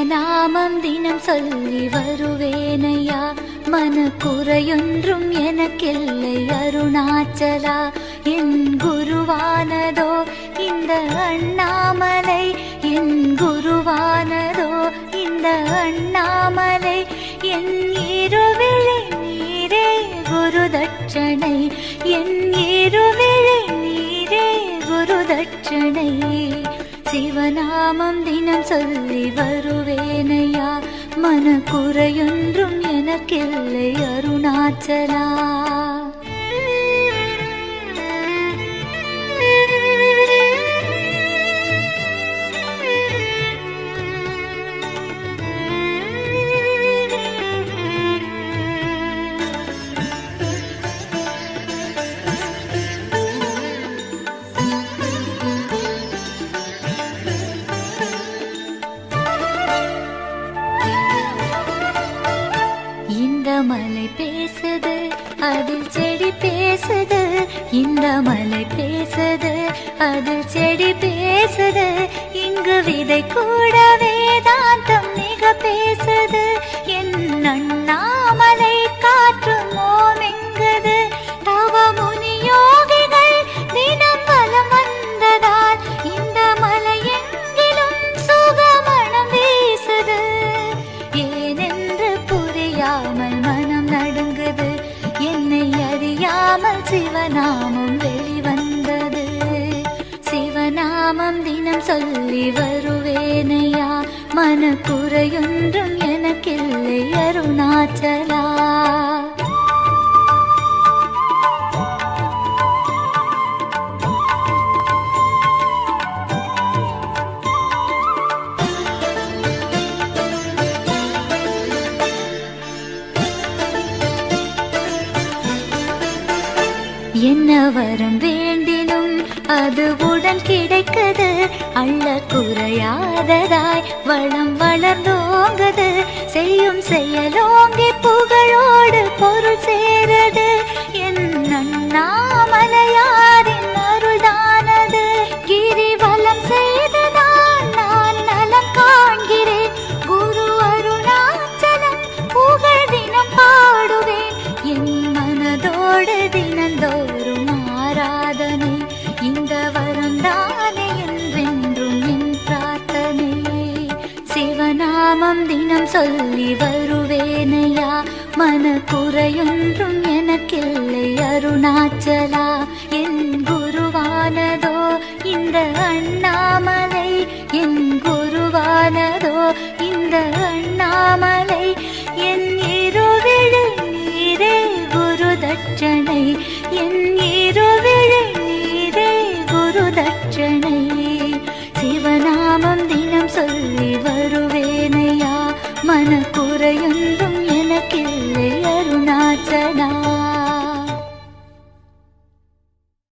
சிவநாமம் தினம் சொல்லி வருவேனையா. மன குறையொன்றும் எனக்கில்லை அருணாச்சலா. என் குருவானதோ இந்த அண்ணாமலை. என் குருவானதோ இந்த அண்ணாமலை. என் இருவிழி நீரே குரு தட்சணை என் இருவிழி நீரே குரு தட்சணை சிவநாமம் தினம் சொல்லி வருவேனையா குறையொன்றும் எனக்கில்லை அருணாச்சலா. மலை பேசுது அதில் செடி பேசுது. இந்த மலை பேசுது அதில் செடி பேசுது. இங்கு விதை கூட தான் சிவநாமம் வெளிவந்தது. சிவநாமம் தினம் சொல்லி வருவேனையா? மனக்குறையொன்றும் எனக்கில்லை அருணாச்சல என்ன வரம் வேண்டினும் அது உடன் கிடைக்கது. அள்ள குறையாததாய் வளம் வளர்ந்தோங்கது. செய்யும் செயலோங்கி புகழோடு போ இந்த வரந்தானே என்றென்றும் என் பிரார்த்தனை சிவநாமம் தினம் சொல்லி வருவேனையா? மனக்குறையொன்றும் எனக்கில்லை அருணாச்சலா. என் குருவானதோ இந்த அண்ணாமலை. என் குருவானதோ இந்த அண்ணாமலை. என் இருவிழ நீரே குரு தட்சணை என் தட்சணை சிவநாமம் தினம் சொல்லி வருவேனையா. மனக்குறையொன்றும் எனக்கில்லை